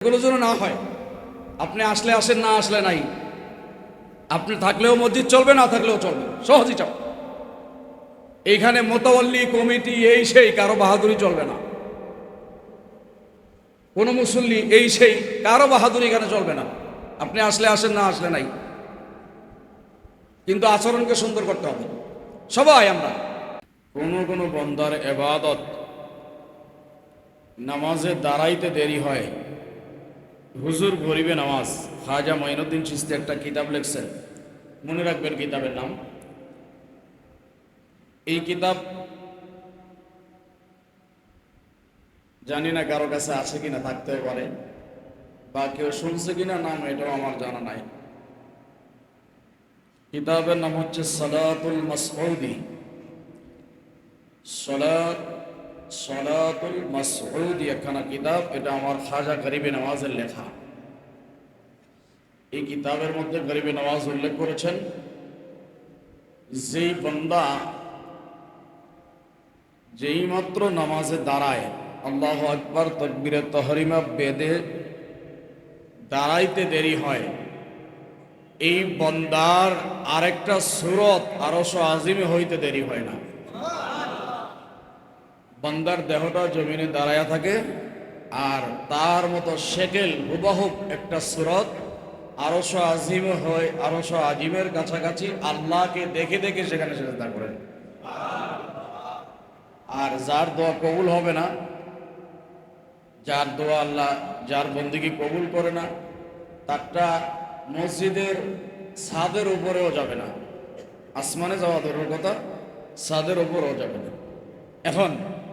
এগুলো যেন না হয়। আপনি আসলে আসেন, না আসলে নাই। আপনি থাকলেও মসজিদ চলবে, না থাকলেও চলবে। সহজই চল এইখানে মোতাবল্লি কমিটি, এই সেই, কারও বাহাদুরি চলবে না। কোনো মুসল্লি এই সেই, কারও বাহাদুরি এখানে চলবে না। আপনি আসলে আসেন, না আসলে নাই। কিন্তু আচরণকে সুন্দর করতে হবে। সবাই আমরা। কোনো কোনো বন্দার এবাদত নামাজে দাঁড়াইতে দেরি হয়। হুজুর গরিবে নামাজ। খাজা মঈনুদ্দিন চিস্তি একটা কিতাব লিখছেন। মনে রাখবেন কিতাবের নাম। এই কিতাব জানি না কারও কাছে আছে কিনা, থাকতে পারে। বা কেউ শুনছে কিনা, নাম এটাও আমার জানা নাই। কিতাবের নাম হচ্ছে সলাতুল মাসউদি। সলাত সলাতুল মাসউদি একখানা কিতাব, এটা আমার খাজা গরিবে নওয়াজের লেখা। এই কিতাবের মধ্যে গরিবে নওয়াজ উল্লেখ করেছেন, যেই বন্দা যেই মাত্র নামাজে দাঁড়ায়, আল্লাহ আকবর তকবিরে তহরিমা বেদে দাঁড়াইতে দেরি হয়, এই বন্দার আরেকটা সুরত আরশ আজিমে হইতে দেরি হয় না। বন্দার দেহটা জমিনে দাঁড়ায়া থাকে আর তার মতো সেকেল হুবাহুব একটা সুরত। আরশ আজিম হয় আরশ আজিমের কাছাকাছি আল্লাহকে দেখে দেখে সেখানে সেজদা করেন আর যার দোয়া কবুল হবে না, যার দোয়া আল্লাহ, যার বন্দিকে কবুল করে না, তারটা মসজিদের ছাদের উপরেও যাবে না। আসমানে যাওয়া দূরের কথা, ছাদের উপরেও যাবে না। এখন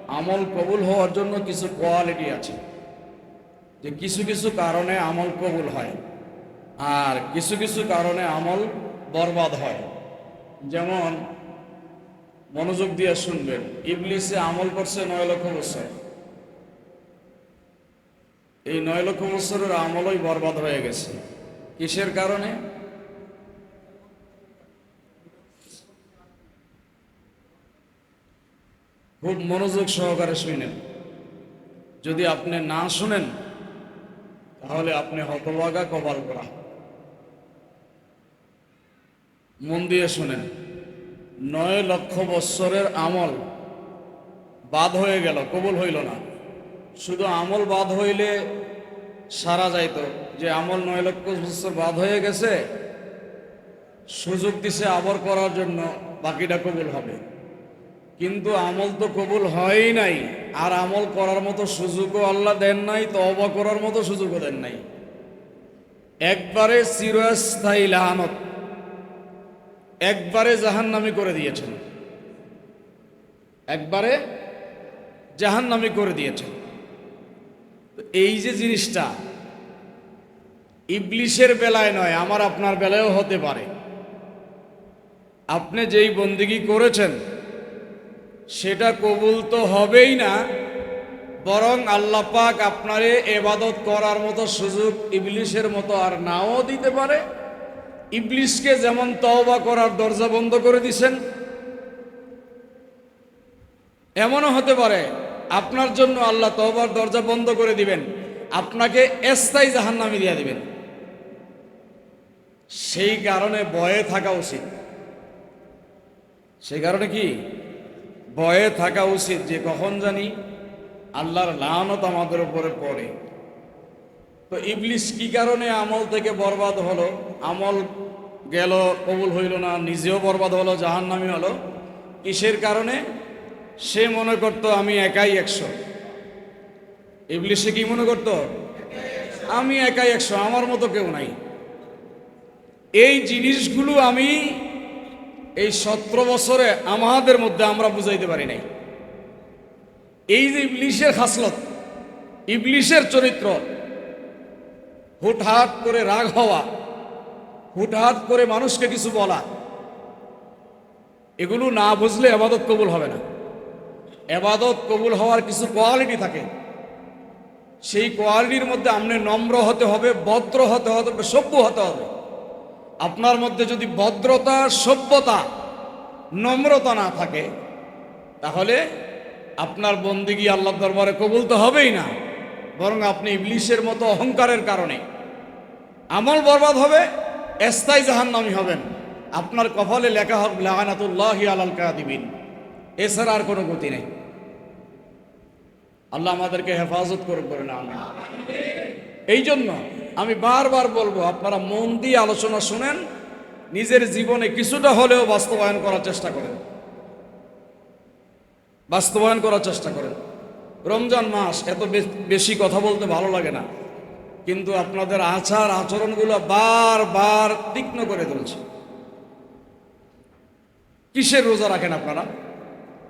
আমল কবুল হওয়ার জন্য কিছু কোয়ালিটি আছে। যে কিছু কিছু কারণে আমল কবুল হয় আর কিছু কিছু কারণে আমল বরবাদ হয়। যেমন, মনোযোগ দিয়ে শুনবেন, ইবলিসে আমল করছে নয় লক্ষ বছর। এই নয় লক্ষ বছরের আমলই বরবাদ হয়ে গেছে। কিসের কারণে? খুব মনোযোগ সহকারে শুনেন। যদি আপনি না শুনেন, তাহলে আপনি হতভাগা কপাল করা। মন দিয়ে শুনেন, নয় লক্ষ বৎসরের আমল বাদ হয়ে গেল, কবুল হইল না। শুধু আমল বাদ হইলে সারা যাইত, যে আমল নয় লক্ষ বছর বাদ হয়ে গেছে, সুযোগ দিছে আবার করার জন্য বাকিটা কবুল হবে। কিন্তু আমল তো কবুল হয়ই নাই। আর আমল করার মতো সুযোগও আল্লাহ দেন নাই তো তবা করার মতো সুযোগও দেন নাই। একবারে চিরস্থায়ী লাহানত, একবারে জাহান্নামি করে দিয়েছেন। একবারে জাহান্নামি করে দিয়েছেন। এই যে জিনিসটা, ইবলিশের বেলায় নয়, আমার আপনার বেলায়ও হতে পারে। আপনি যেই বন্দিগি করেছেন সেটা কবুল তো হবেই না, বরং আল্লাহ পাক আপনারে এবাদত করার মতো সুযোগ ইবলিশের মতো আর নাও দিতে পারে। ইবলিশকে যেমন তওবা করার দরজা বন্ধ করে দিছেন, এমনও হতে পারে আপনার জন্য আল্লাহ তওবার দরজা বন্ধ করে দিবেন, আপনাকে এস্তাই জাহান্নামি দিয়ে দিবেন। সেই কারণে ভয়ে থাকা উচিত। সেই কারণে কি? ভয়ে থাকা উচিত যে কখন জানি আল্লাহর লানত আমাদের উপরে পড়ে। তো ইবলিশ কি কারণে আমল থেকে বরবাদ হলো? আমল গেল, কবুল হইল না, নিজেও বরবাদ হলো জাহান নামি হলো? কিসের কারণে? সে মনে করত, আমি একাই একশো। ইবলিশে কি মনে করত? আমি একাই একশো, আমার মতো কেউ নাই। এই জিনিসগুলো আমি এই সতেরো বছরে আমাদের মধ্যে আমরা বুঝাইতে পারি নাই। এই যে ইবলিশের খাসলত, ইবলিশের চরিত্র, হুটহাট করে রাগ হওয়া, হুটহাট করে মানুষকে কিছু বলা, এগুলো না বুঝলে এবাদত কবুল হবে না। এবাদত কবুল হওয়ার কিছু কোয়ালিটি থাকে। সেই কোয়ালিটির মধ্যে আপনি নম্র হতে হবে, ভদ্র হতে হবে, সভ্য হতে হবে। আপনার মধ্যে যদি ভদ্রতা, সভ্যতা, নম্রতা না থাকে, তাহলে আপনার বন্দিগি আল্লাহ দরবারে কবুল তো হবেই না। বরং আপনি ইবলিশের মতো অহংকারের কারণে। আমল বরবাদ হবে এস্তাই জাহান্নামী হবেন। আপনার কপালে লেখা হবে লাগানাতুল্লাহি আলাল কাদিবিন। এছাড়া আর কোনো গতি নেই। আল্লাহ আমাদেরকে হেফাজত করে না। এই জন্য আমি বারবার বলব, আপনারা মন দিয়ে আলোচনা শুনেন, নিজের জীবনে কিছুটা হলেও বাস্তবায়ন করার চেষ্টা করেন। বাস্তবায়ন করার চেষ্টা করেন। রমজান মাস, এত বেশি কথা বলতে ভালো লাগে না। কিন্তু আপনাদের আচার আচরণগুলো বারবার তীক্ষ্ণ করে তুলছে। কিসের রোজা রাখেন আপনারা?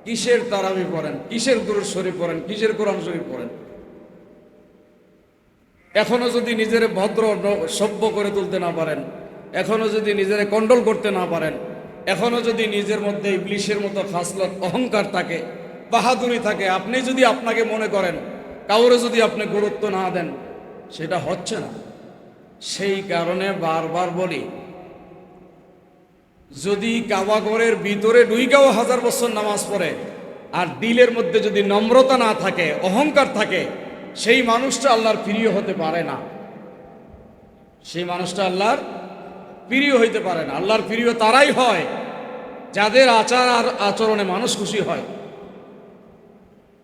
কিসের তারাবি পড়েন? কিসের গুরুর শরীফ পড়েন? কিসের কোরআন শরীফ পড়েন? এখনও যদি নিজের ভদ্র সভ্য করে তুলতে না পারেন, এখনও যদি নিজের কন্ট্রোল করতে না পারেন, এখনও যদি নিজের মধ্যে ইবলিশের মতো খাসলত, অহংকার থাকে, বাহাদুরি থাকে, আপনি যদি আপনাকে মনে করেন, কাউরে যদি আপনি গুরুত্ব না দেন, সেটা হচ্ছে না। সেই কারণে বারবার বলি, যদি কাবাগরের ভিতরে ডুইকাও হাজার বছর নামাজ পড়ে, আর দিলের মধ্যে যদি নম্রতা না থাকে, অহংকার থাকে সেই মানুষটা আল্লাহর প্রিয় হতে পারে না। সেই মানুষটা আল্লাহর প্রিয় হইতে পারে না। আল্লাহর প্রিয় তারাই হয়, যাদের আচার আর আচরণে মানুষ খুশি হয়।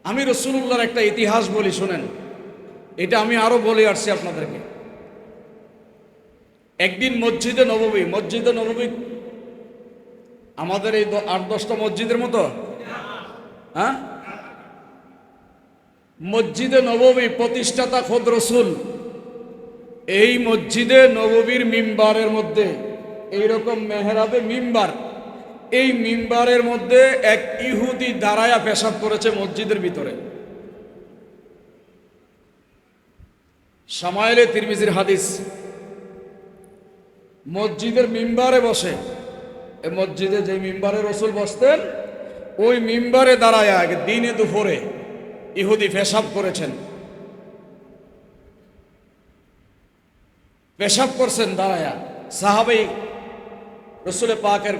আমি রসুল্লাহর একটা ইতিহাস বলি, শোনেন। এটা আমি আরও বলে আসছি আপনাদেরকে। একদিন মসজিদে নববী মসজিদে নববী আমাদের এই আট, দশটা মসজিদের মতো? হ্যাঁ? মসজিদে নববী প্রতিষ্ঠাতা খোদ রসুল। এই মসজিদে নববীর মিম্বারের মধ্যে, এইরকম মেহরাবে মিম্বার, এই মিম্বারের মধ্যে এক ইহুদি দাঁড়ায়া পেশাব করেছে মসজিদের ভিতরে। সামাইলে তিরমিজির হাদিস, মসজিদের মিম্বারে বসে মসজিদে যে মিম্বারে রসুল বসতেন, ওই মিম্বারে দাঁড়ায় আগে দিনে দুপুরে ইহুদি পেশাব করেছেন। পেশাব করছেন দাঁড়ায়া। সাহাবি রসুলে পাকের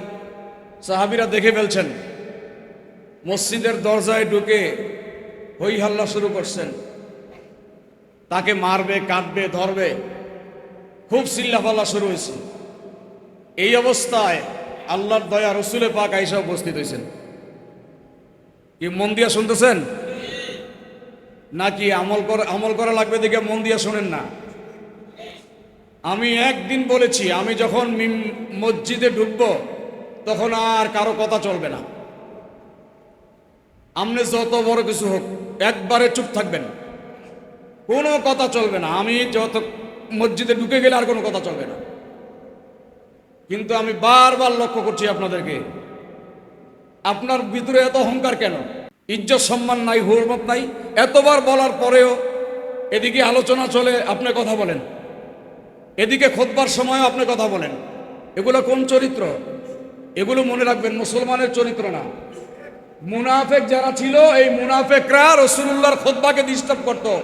সাহাবিরা দেখে ফেলছেন, মসজিদের দরজায় ঢুকে হই হাল্লা শুরু করছেন। তাকে মারবে কাটবে ধরবে, খুব চিল্লাফাল্লা শুরু হয়েছে। এই অবস্থায় আল্লাহর দয়া রসুলে পাক আইসা উপস্থিত হয়েছেন। কি মন দিয়া শুনতেছেন? নাকি আমল করা আমল করা লাগবে দেখে মন দিয়ে শোনেন না। আমি একদিন বলেছি, আমি যখন মসজিদে ঢুকব, তখন আর কারও কথা চলবে না। আমনে যত বড় কিছু হোক, একবারে চুপ থাকবেন। কোনো কথা চলবে না। আমি যত মসজিদে ঢুকে গেলে আর কোনো কথা চলবে না। কিন্তু আমি বারবার লক্ষ্য করছি আপনাদেরকে। আপনার ভিতরে এত অহংকার কেন? ইজ্জত সম্মান নাই, হুরমত নাই। এতবার বলার পরেও এদিকে আলোচনা চলে, আপনি কথা বলেন। এদিকে খোদবার সময় আপনি কথা বলেন। এগুলো কোন চরিত্র? এগুলো মনে রাখবেন, মুসলমানের চরিত্র না। মুনাফেক যারা ছিল, এই মুনাফেকরা রসুল্লাহর খোদবাকে ডিস্টার্ব করত।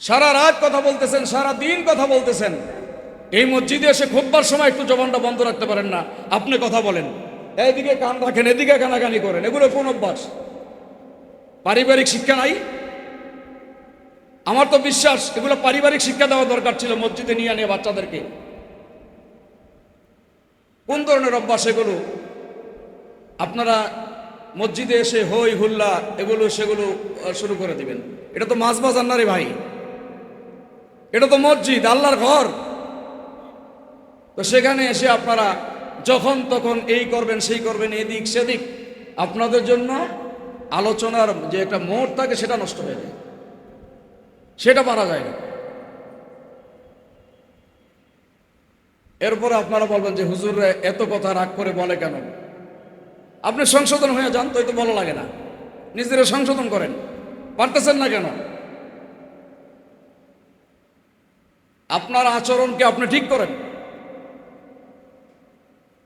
সারা রাত কথা বলতেছেন, সারা দিন কথা বলতেছেন। এই মসজিদে এসে খোদবার সময় একটু জবানটা বন্ধ রাখতে পারেন না। আপনি কথা বলেন। এইদিকে কান রাখেন, এদিকে কানাকানি করেন। এগুলো কোন অভ্যাস? পারিবারিক শিক্ষা নাই? আমার তো বিশ্বাস, এগুলো পারিবারিক শিক্ষা দেওয়া দরকার ছিল মসজিদে নিয়ে আনে বাচ্চাদেরকে। কোন ধরনের অভ্যাস এগুলো? আপনারা মসজিদে এসে হই হুল্লা, এগুলো, সেগুলো শুরু করে দিবেন। এটা তো মাছ বাজার না রে ভাই। এটা তো মসজিদ, আল্লাহর ঘর। তো সেখানে এসে আপনারা যখন তখন এই করবেন, সেই করবেন, এদিক, সেদিক। আপনাদের জন্য আলোচনার যে একটা মোড় থাকে, সেটা নষ্ট হয়ে যায়। সেটা পারা যায় না। এরপরে আপনারা বলবেন যে, হুজুররা এত কথা রাগ করে বলে কেন? আপনি সংশোধন হয়ে যান তো বলা লাগে না। নিজেরা সংশোধন করেন। পারতেছেন না কেন? আপনার আচরণকে আপনি ঠিক করেন।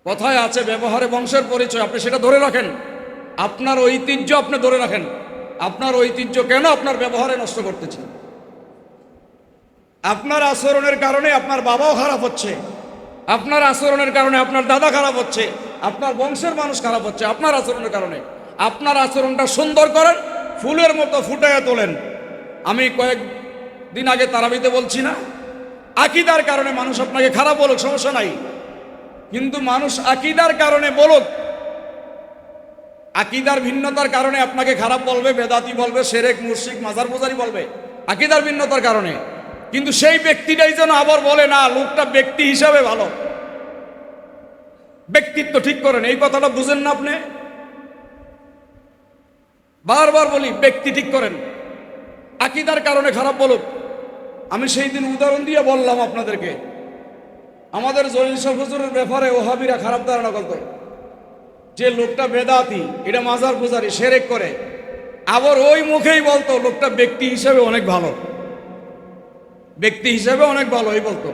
কথায় আছে, ব্যবহারে বংশের পরিচয়, আপনি সেটা ধরে রাখেন। আপনার ঐতিহ্য আপনি ধরে রাখেন। আপনার ঐতিহ্য কেন আপনার ব্যবহারে নষ্ট করতেছে? আপনার আচরণের কারণে আপনার বাবাও খারাপ হচ্ছে। আপনার আচরণের কারণে আপনার দাদা খারাপ হচ্ছে। আপনার বংশের মানুষ খারাপ হচ্ছে, আপনার আচরণের কারণে। আপনার আচরণটা সুন্দর করেন, ফুলের মতো ফুটাইয়া তোলেন। আমি কয়েক দিন আগে তারাবিতে বলছি না, আকিদার কারণে মানুষ আপনাকে খারাপ বলুক, সমস্যা নাই। কিন্তু মানুষ আকিদার কারণে বলুক, আকিদার ভিন্নতার কারণে আপনাকে খারাপ বলবে, বেদাতি বলবে, সেরেক মুর্শিক মাজার পূজারি বলবে, আকিদার ভিন্নতার কারণে। কিন্তু সেই ব্যক্তিটাই যেন আবার বলে, না, লোকটা ব্যক্তি হিসাবে ভালো। ব্যক্তিত্ব ঠিক করেন, এই কথাটা বুঝেন না আপনি? বারবার বলি, ব্যক্তি ঠিক করেন। আকিদার কারণে খারাপ বলুক। আমি সেই দিন উদাহরণ দিয়ে বললাম আপনাদেরকে আমাদের জলিল শাহ ব্যাপারে ওহাবিরা খারাপ ধারণা করতো। যে লোকটা বেদাতি, এটা মাজার পূজারি, সেরেক করে। আবার ওই মুখেই বলতো, লোকটা ব্যক্তি হিসেবে অনেক ভালো। ব্যক্তি হিসেবে অনেক ভালো এই বলতো।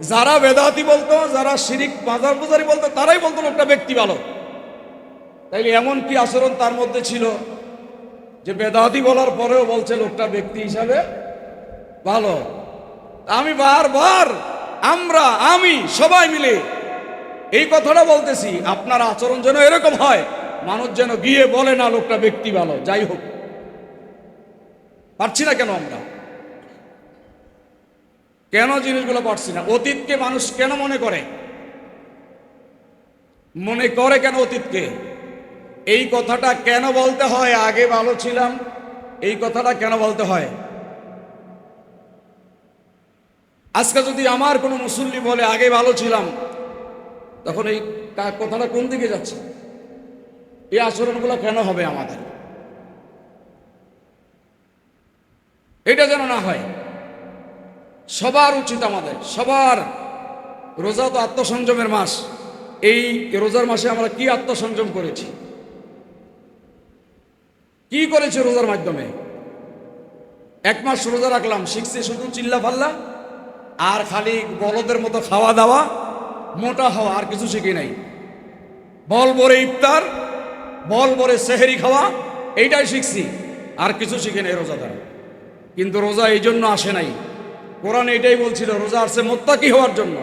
যারা বেদাতি বলতো, যারা শিরিক মাজার পূজারি বলতো, তারাই বলতো লোকটা ব্যক্তি ভালো। তাইলে এমন কি আচরণ তার মধ্যে ছিল যে বেদাতি বলার পরেও বলছে লোকটা ব্যক্তি হিসাবে ভালো? আমি বারবার আমরা, আমি, সবাই মিলে এই কথাটা বলতেছি, আপনার আচরণ যেন এরকম হয়, মানুষ যেন গিয়ে বলে না লোকটা ব্যক্তি ভালো, যাই হোক। পারছি না কেন আমরা? কেন জিনিসগুলো পারছি না? অতীতকে মানুষ কেন মনে করে? মনে করে কেন অতীতকে? এই কথাটা কেন বলতে হয়? আগে ভালো ছিলাম, এই কথাটা কেন বলতে হয়? আজকে যদি আমার কোনো মুসল্লি বলে, আগে ভালো ছিলাম, তখন এই কথাটা কোন দিকে যাচ্ছে? এই আচরণগুলো কেন হবে আমাদের? এটা যেন না হয়। সবার উচিত আমাদের, সবার রোজা তো আত্মসংযমের মাস। এই রোজার মাসে আমরা কি আত্মসংযম করেছি? কি করেছে রোজার মাধ্যমে? এক মাস রোজা রাখলাম, শিখছি শুধু চিল্লা ফাল্লা আর খালি বলদের মতো খাওয়া দাওয়া, মোটা হওয়া, আর কিছু শিখি নাই। বল বরে ইফতার, বল বরে সেহেরি খাওয়া, এইটাই শিখছি। আর কিছু শিখি নাই রোজাদার। কিন্তু রোজা এই জন্য আসে নাই। কোরআন এটাই বলছিল, রোজা আসছে মোত্তাকি হওয়ার জন্য।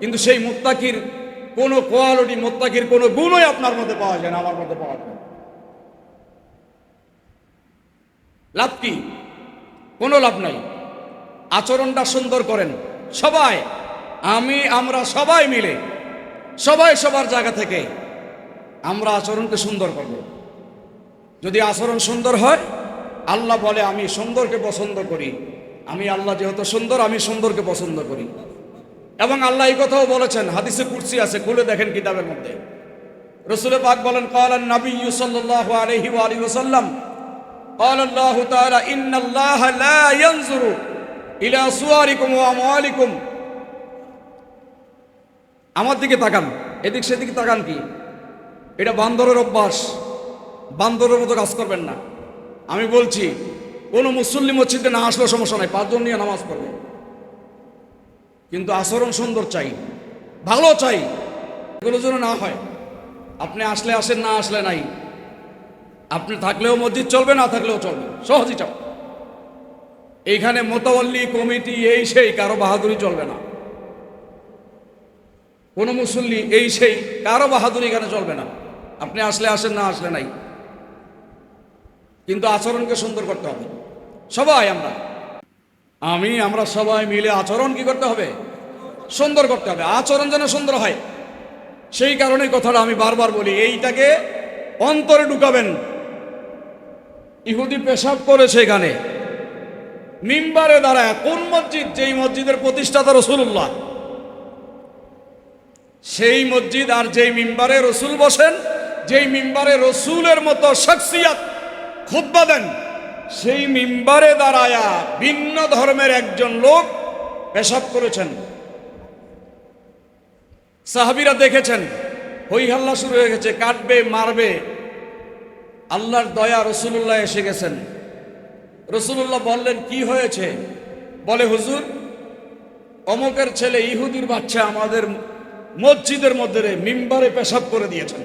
কিন্তু সেই মোত্তাকির কোনো কোয়ালিটি, মোত্তাকির কোনো গুণই আপনার মধ্যে পাওয়া যায় না, আমার মধ্যে পাওয়া যায় লাভ কি? কোনো লাভ নাই। আচরণটা সুন্দর করেন সবাই আমি আমরা সবাই মিলে সবাই সবার জায়গা থেকে আমরা আচরণকে সুন্দর করব যদি আচরণ সুন্দর হয় আল্লাহ বলে আমি সুন্দরকে পছন্দ করি আমি আল্লাহ যেহেতু সুন্দর আমি সুন্দরকে পছন্দ করি এবং আল্লাহ এই কথাও বলেছেন হাদিসে কুরসি আছে খুলে দেখেন কিতাবের মধ্যে রসুল পাক বলেন কালান নবী সাল্লাল্লাহু আলাইহি ওয়া আলিহি ওয়াসাল্লাম قال الله تعالى إن الله لا ينظر ইলা আমার দিকে তাকান, এদিক সেদিকে তাকান কি? এটা বান্দরের অভ্যাস। বান্দরের মতো কাজ করবেন না। আমি বলছি, কোনো মুসল্লি মসজিদে না আসলে সমস্যা নাই, পাঁচজন নিয়ে নামাজ পড়বে। কিন্তু আচরণ সুন্দর চাই, ভালো চাই, এগুলো যেন না হয়। আপনি আসলে আসেন, না আসলে নাই। আপনি থাকলেও মসজিদ চলবে, না থাকলেও চলবে। সহজই চাও এইখানে মোতাবল্লি কমিটি এই সেই, কারও বাহাদুরি চলবে না। কোনো মুসল্লি এই সেই, কারও বাহাদুরি এখানে চলবে না। আপনি আসলে আসেন না, আসলে নাই। কিন্তু আচরণকে সুন্দর করতে হবে। সবাই আমরা। আমি, আমরা সবাই মিলে আচরণ কি করতে হবে? সুন্দর করতে হবে। আচরণ যেন সুন্দর হয়। সেই কারণে কথাটা আমি বারবার বলি, এইটাকে অন্তরে ঢুকাবেন। ইহুদি পেশাব করেছে এখানে। মিম্বারে দাঁড়ায়, কোন মসজিদ? যেই মসজিদের প্রতিষ্ঠাতা রসুল্লাহ সেই মসজিদ আর যেই মিম্বারে রসুল বসেন, যেই মিম্বারে রসুলের মতো শখসিয়াত খুদ্া দেন, সেই মিম্বারে দাঁড়ায়া ভিন্ন ধর্মের একজন লোক পেশাব করেছেন। সাহাবিরা দেখেছেন হই হাল্লা শুরু হয়ে গেছে, কাটবে, মারবে। আল্লাহর দয়া রসুল্লাহ এসে গেছেন। রসুল্লাহ বললেন, কি হয়েছে? বলে, হুজুর, অমকের ছেলে ইহুদির বাচ্চা আমাদের মসজিদের মধ্যে মিম্বারে পেশাব করে দিয়েছেন।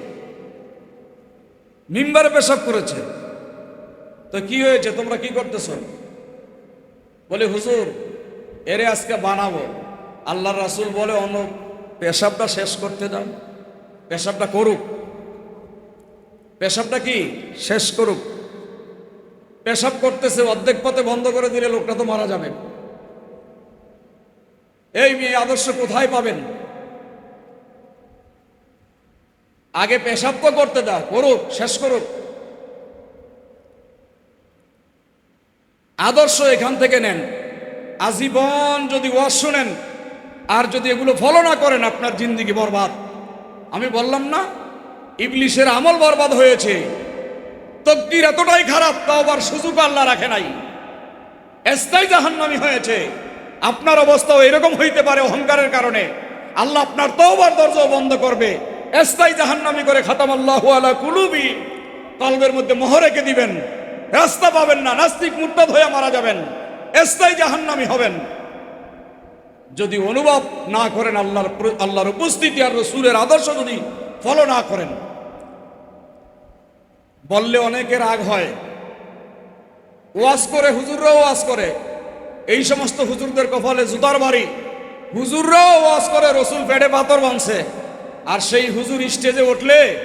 মিম্বারে পেশাব করেছে। তো কি হয়েছে? তোমরা কি করতেছ? বলে, হুজুর, এরে আজকে বানাবো। আল্লাহ রাসুল বলে অন্য পেশাবটা শেষ করতে দাও। পেশাবটা করুক। পেশাবটা কি? শেষ করুক। পেশাব করতেছে, অর্ধেক পথে বন্ধ করে দিলে লোকটা তো মারা যাবে। এই মেয়ে আদর্শ কোথায় পাবেন? আগে পেশাব তো করতে দাও, করুক, শেষ করুক। আদর্শ এখান থেকে নেন। আজীবন যদি ওয়াজ শোনেন, আর যদি এগুলো ফলো না করেন, আপনার জিন্দিগি বরবাদ। আমি বললাম না, ইবলিশের আমল বরবাদ হয়েছে। তকদির এতটাই খারাপ, তাও আবার সুযোগ আল্লাহ রাখে নাই। এস্তাই জাহান্নামি হয়েছে। আপনার অবস্থাও এরকম হইতে পারে অহংকারের কারণে। আল্লাহ আপনার তওবার দরজাও বন্ধ করবে। এস্তাই জাহান্নামি করে খাতাম আল্লাহ আলা কুলুবি। কলবের মধ্যে মোহর রেখে দিবেন। রাস্তা পাবেন না, নাস্তিক মুরতাদ হয়ে মারা যাবেন। এস্তাই জাহান্নামি হবেন। যদি অনুভব না করেন আল্লাহর আল্লাহর উপস্থিতি আর রসুলের আদর্শ যদি ফলো না করেন বললে অনেকের রাগ হয়। ওয়াজ করে, হুজুররাও ওয়াজ করে। এই সমস্ত হুজুরদের কপালে জুতার বাড়ি। হুজুররাও ওয়াজ করে, রসুল পেটে পাথর বানছে আর সেই হুজুর স্টেজে উঠলে,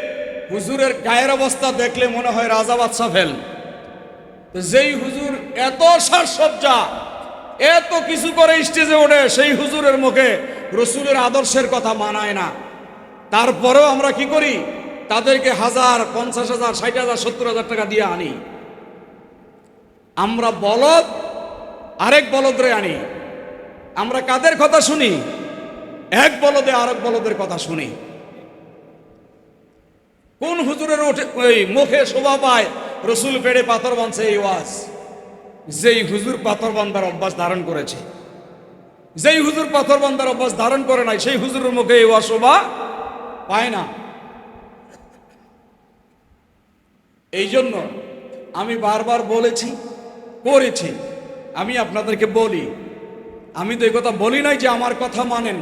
হুজুরের গায়ের অবস্থা দেখলে মনে হয় রাজা বাদশা ফেল। যেই হুজুর এত সাজসজ্জা, এত কিছু করে স্টেজে ওঠে, সেই হুজুরের মুখে রসুলের আদর্শের কথা মানায় না। তারপরেও আমরা কি করি? তাদেরকে হাজার, পঞ্চাশ হাজার, ষাট হাজার, সত্তর হাজার টাকা দিয়ে আনি। আমরা বলদ, আরেক বলদরে আনি। আমরা কাদের কথা শুনি? এক বলদে আরেক বলদের কথা শুনি। কোন হুজুরের ওঠে ওই মুখে শোভা পায়, রসুল পেড়ে পাথর বানছে এই ওয়াজ? যেই হুজুর পাথর বান্দার অভ্যাস ধারণ করেছে। যেই হুজুর পাথর বান্দার অভ্যাস ধারণ করে নাই, সেই হুজুরের মুখে এই ওয়াজ শোভা পায় না। এই জন্য আমি বারবার বলেছি, করেছি। আমি আপনাদেরকে বলি, আমি তো এই কথা বলি নাই যে আমার কথা মানেন।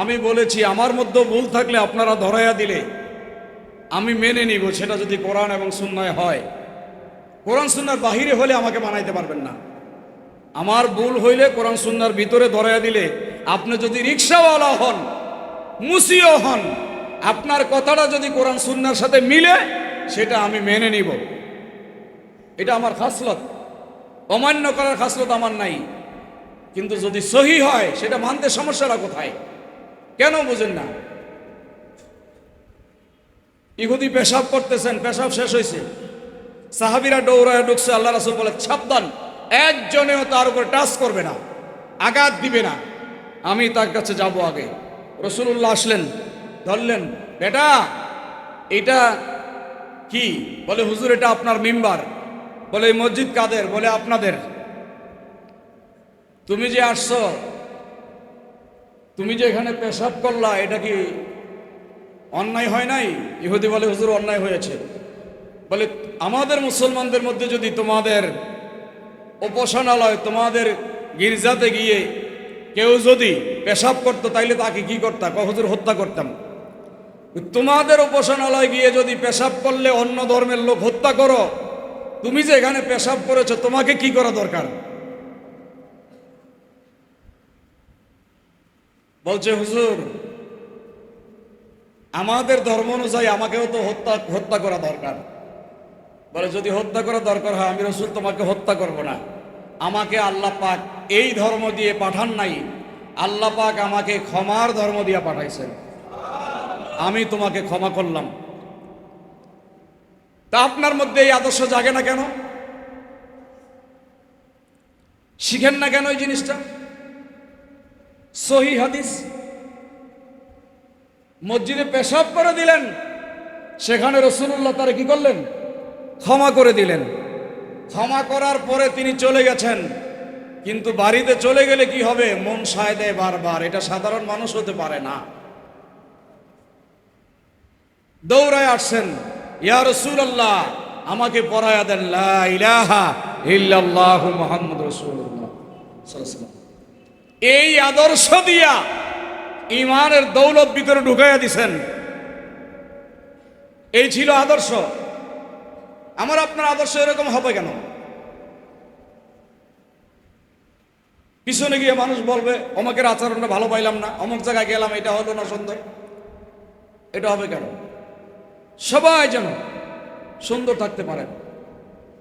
আমি বলেছি, আমার মধ্যে ভুল থাকলে আপনারা ধরাইয়া দিলে। আমি মেনে নিব, সেটা যদি কোরআন এবং সুন্নায় হয়। কোরআন সুন্নার বাহিরে হলে আমাকে মানাইতে পারবেন না। আমার ভুল হইলে কোরআন সুন্নার ভিতরে ধরাইয়া দিলে, আপনি যদি রিক্সাওয়ালা হন, মুসিও হন, আপনার কথাটা যদি কোরআন সুন্নার সাথে মিলে সেটা আমি মেনে নিব। এটা আমার খাসলত। অমান্য করার খাসলত আমার নাই। কিন্তু যদি সহি হয়, সেটা মানতে সমস্যাটা কোথায়? কেন বুঝেন না? ইহুদি পেশাব করতেছেন, পেশাব শেষ হয়েছে সাহাবিরা দৌড়ায় ঢুকছে, আল্লাহ রাসুল বলে ছাবদান একজনেও তার উপরে টাচ করবে না, আঘাত দিবে না। আমি তার কাছে যাব আগে। রসুল্লাহ আসলেন, ধরলেন, বেটা, এটা কি? বলে, হুজুর, এটা আপনার মেম্বার। বলে, এই মসজিদ কাদের? বলে, আপনাদের। তুমি যে আসছো, তুমি যে এখানে পেশাব করলা, এটা কি অন্যায় হয় নাই? ইহুদি বলে, হুজুর, অন্যায় হয়েছে। বলে, আমাদের মুসলমানদের মধ্যে যদি তোমাদের উপাসনালয়, তোমাদের গির্জাতে গিয়ে কেউ যদি পেশাব করতো, তাইলে তাকে কি করতাম হুজুর, হত্যা করতাম। তোমাদের উপাসনালয় গিয়ে যদি পেশাব করলে অন্য ধর্মের লোক হত্যা করো, তুমি যে এখানে পেশাব করেছ, তোমাকে কি করা দরকার? বলছে, হুজুর, আমাদের ধর্ম অনুযায়ী আমাকেও তো হত্যা হত্যা করা দরকার। বলে, যদি হত্যা করা দরকার হয়, আমি রসুল তোমাকে হত্যা করব না। আমাকে আল্লাহ পাক এই ধর্ম দিয়ে পাঠান নাই। আল্লাহ পাক আমাকে ক্ষমার ধর্ম দিয়ে পাঠাইছেন। আমি তোমাকে ক্ষমা করলাম। তা আপনার মধ্যে এই আদর্শ জাগে না কেন? শিখেন না কেন এই জিনিসটা? সহি হাদিস। মসজিদে পেশাব করে দিলেন, সেখানে রসুল্লাহ তারা কি করলেন? ক্ষমা করে দিলেন। ক্ষমা করার পরে তিনি চলে গেছেন। কিন্তু বাড়িতে চলে গেলে কি হবে? মন সায় দেয় বারবার। এটা সাধারণ মানুষ হতে পারে না। দৌড়ায় আসছেন, ইয়া রসুল্লাহ আমাকে পড়ায়া দেন মুহাম্মদ ওয়াসাল্লাম। এই আদর্শ দিয়া ইমানের দৌলত ভিতরে ঢুকাইয়া দিছেন। এই ছিল আদর্শ। আমার আপনার আদর্শ এরকম হবে কেন? পিছনে গিয়ে মানুষ বলবে, অমকের আচরণটা ভালো পাইলাম না, অমুক জায়গায় গেলাম, এটা হলো না সুন্দর এটা হবে কেন? সবাই যেন সুন্দর থাকতে পারেন।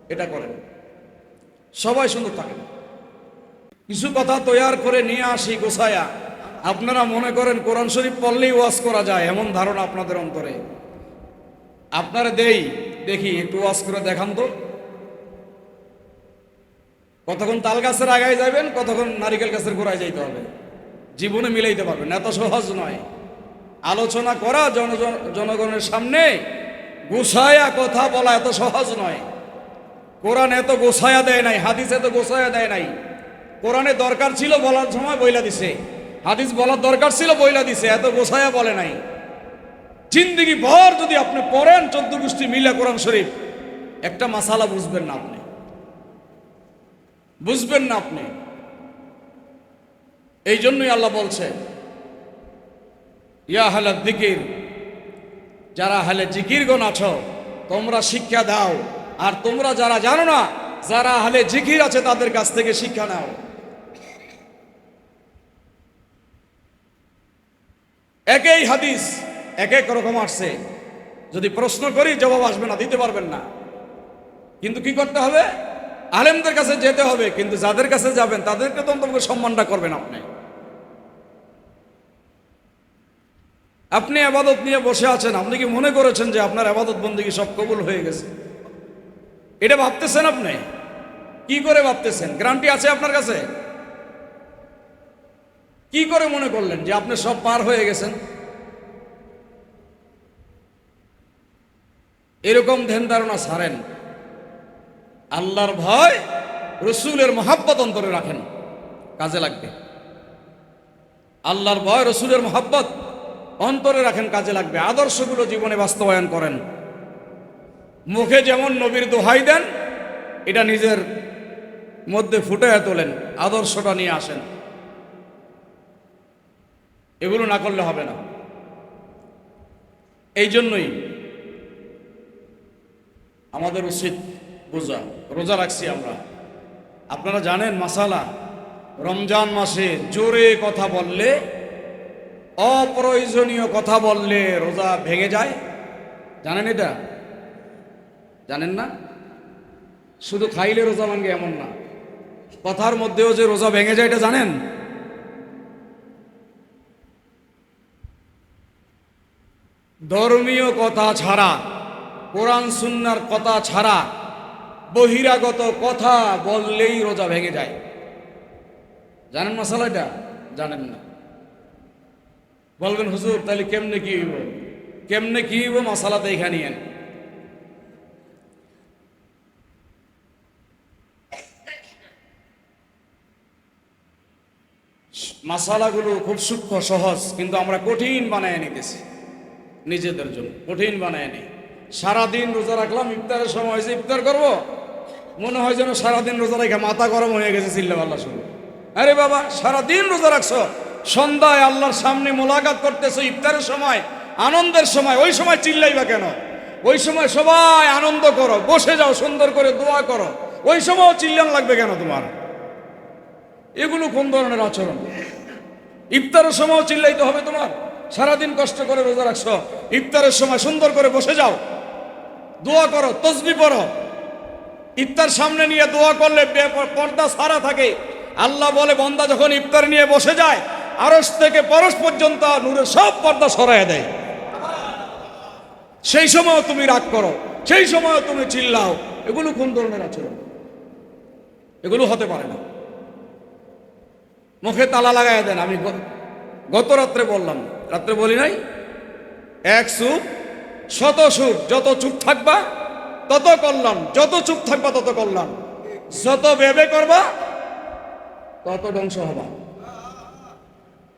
এটা করেন। সবাই সুন্দর থাকেন। কিছু কথা তৈয়ার করে নিয়ে আসি গোসায়া আপনারা মনে করেন কোরআন শরীফ পড়লেই ওয়াজ করা যায়, এমন ধারণা আপনাদের অন্তরে। আপনারা দেই, দেখি, একটু ওয়াজ করে দেখান তো। কতক্ষণ তাল গাছের আগায় যাবেন কতক্ষণ নারিকেল গাছের গোড়ায় যাইতে হবে। জীবনে মিলাইতে পারবেন, এত সহজ নয়। আলোচনা করা জন- জনগণের সামনে গোসায়া কথা বলা এত সহজ নয়। কোরআন এত গোসায়া দেয় নাই, হাদিস এত গোসায়া দেয় নাই। কোরআনে দরকার ছিল বলার সময় বইলা দিছে। হাদিস বলার দরকার ছিল বইলা দিছে, এত গোসায়া বলে নাই। জিন্দিগি ভর যদি আপনি পড়েন, চোদ্দ গোষ্ঠী মিলে কোরআন শরীফ, একটা মাসালা বুঝবেন না আপনি। বুঝবেন না আপনি। এই জন্যই আল্লাহ বলছে ইয়া হালা দিকির যারা হালে জিকিরগণ আছো, তোমরা শিক্ষা দাও। আর তোমরা যারা জানো না, যারা হালে জিকির আছে, তাদের কাছ থেকে শিক্ষা নাও। একই হাদিস এক এক রকম আসছে। যদি প্রশ্ন করি, জবাব আসবে না, দিতে পারবেন না। কিন্তু কি করতে হবে? আলেমদের কাছে যেতে হবে, কিন্তু যাদের কাছে যাবেন, তাদেরকে তো অন্তত সম্মানটা করবেন আপনি। আপনি আবাদত নিয়ে বসে আছেন, আপনি কি মনে করেছেন যে আপনার আবাদত বন্দী সব কবুল হয়ে গেছে? এটা ভাবতেছেন আপনি? কি করে ভাবতেছেন? গ্যারান্টি আছে আপনার কাছে? কি করে মনে করলেন যে আপনি সব পার হয়ে গেছেন? এরকম ধ্যান ধারণা ছাড়েন। আল্লাহর ভয় রসুলের মহাব্বত অন্তরে রাখেন। কাজে লাগবে। আল্লাহর ভয় রসুলের মহাব্বত অন্তরে রাখেন, কাজে লাগবে। আদর্শগুলো জীবনে বাস্তবায়ন করেন। মুখে যেমন নবীর দোহাই দেন, এটা নিজের মধ্যে ফুটে তোলেন, আদর্শটা নিয়ে আসেন। এগুলো না করলে হবে না। এই জন্যই আমাদের উচিত রোজা রোজা রাখছি আমরা। আপনারা জানেন, মাসালা, রমজান মাসে জোরে কথা বললে অপ্রয়োজনীয় কথা বললে রোজা ভেঙে যায়। জানেন এটা? জানেন না? শুধু খাইলে রোজা ভাঙে এমন না। কথার মধ্যেও যে রোজা ভেঙে যায় এটা জানেন? ধর্মীয় কথা ছাড়া, কোরআন, সুন্নার কথা ছাড়া, বহিরাগত কথা বললেই রোজা ভেঙে যায়। জানেন মশালাটা? জানেন না। বলবেন, হুজুর, তাহলে কেমনে কি হইব? কেমনে কি হইব মশালাতে এখানে আন মশালাগুলো খুব সূক্ষ্ম, সহজ, কিন্তু আমরা কঠিন বানায় নিতেছি নিজেদের জন্য, কঠিন বানায় নি সারাদিন রোজা রাখলাম, ইফতারের সময় হয়েছে, ইফতার করব। মনে হয় যেন সারাদিন রোজা রেখে মাথা গরম হয়ে গেছে চিল্লা পাল্লা শুরু আরে বাবা, সারাদিন রোজা রাখছো? সন্ধ্যায় আল্লাহর সামনে মোলাকাত করতেছো, ইফতারের সময়, আনন্দের সময়, ওই সময় চিল্লাইবা কেন? ওই সময় সবাই আনন্দ করো, বসে যাও, সুন্দর করে দোয়া করো, ওই সময়ও চিল্লান লাগবে কেন তোমার? এগুলো কোন ধরনের আচরণ? ইফতারের সময়ও চিল্লাইতে হবে তোমার? সারাদিন কষ্ট করে রোজা রাখছো, ইফতারের সময় সুন্দর করে বসে যাও, দোয়া করো, তসবি পড়ো। ইফতার সামনে নিয়ে দোয়া করলে পর্দা সারা থাকে। আল্লাহ বলে, বন্দা যখন ইফতার নিয়ে বসে যায় আরস থেকে পরশ পর্যন্ত নূরের সব পর্দা সরাইয়া দেয়। সেই সময়ও তুমি রাগ করো, সেই সময়ও তুমি চিল্লাও। এগুলো কোন ধরনের আচরণ? এগুলো হতে পারে না। মুখে তালা লাগাই দেন, আমি গত রাত্রে বললাম, রাত্রে বলি নাই? এক সুখ শত সুখ যত চুপ থাকবা, তত কল্যাণ, যত চুপ থাকবা, তত কল্যাণ। যত ভেবে করবা, তত ধ্বংস হবা।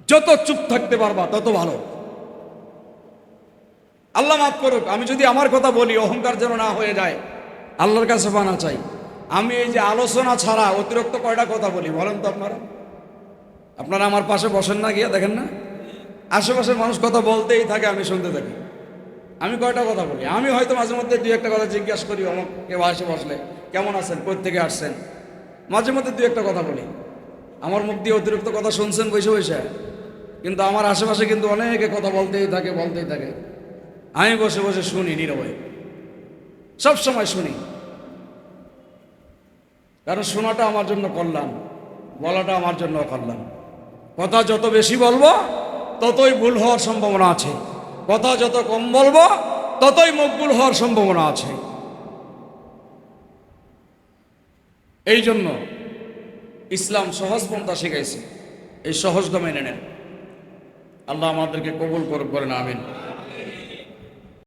যত চুপ থাকতে পারবা, তত ভালো। আল্লাহ মাফ করুক, আমি যদি আমার কথা বলি, অহংকার যেন না হয়ে যায়। আল্লাহর কাছে বানা চাই। আমি এই যে আলোচনা ছাড়া অতিরিক্ত কয়টা কথা বলি, বলেন তো আপনারা। আপনারা আমার পাশে বসেন না গিয়া, দেখেন না। আশেপাশের মানুষ কথা বলতেই থাকে, আমি শুনতে থাকি। আমি কয়টা কথা বলি? আমি হয়তো মাঝে মধ্যে দুই একটা কথা জিজ্ঞাসা করি কেউ আসে বসলে, কেমন আছেন থেকে আসছেন? মাঝে মধ্যে দুই একটা কথা বলি। আমার মুখ দিয়ে অতিরিক্ত কথা শুনছেন বসে বসে। কিন্তু আমার আশেপাশে কিন্তু অনেকে কথা বলতেই থাকে বলতেই থাকে। আমি বসে বসে শুনি নীরবে সব সময় শুনি। কারণ শোনাটা আমার জন্য করলাম বলাটা আমার জন্য করলাম কথা যত বেশি বলব, ততই ভুল হওয়ার সম্ভাবনা আছে। কথা যত কম বলব, ততই মকবুল হওয়ার সম্ভাবনা আছে। এই জন্য ইসলাম সহজ পন্থা শিখাইছে। এই সহজটা মেনে নেন। আল্লাহ আমাদেরকে কবুল করে করেন আমিন।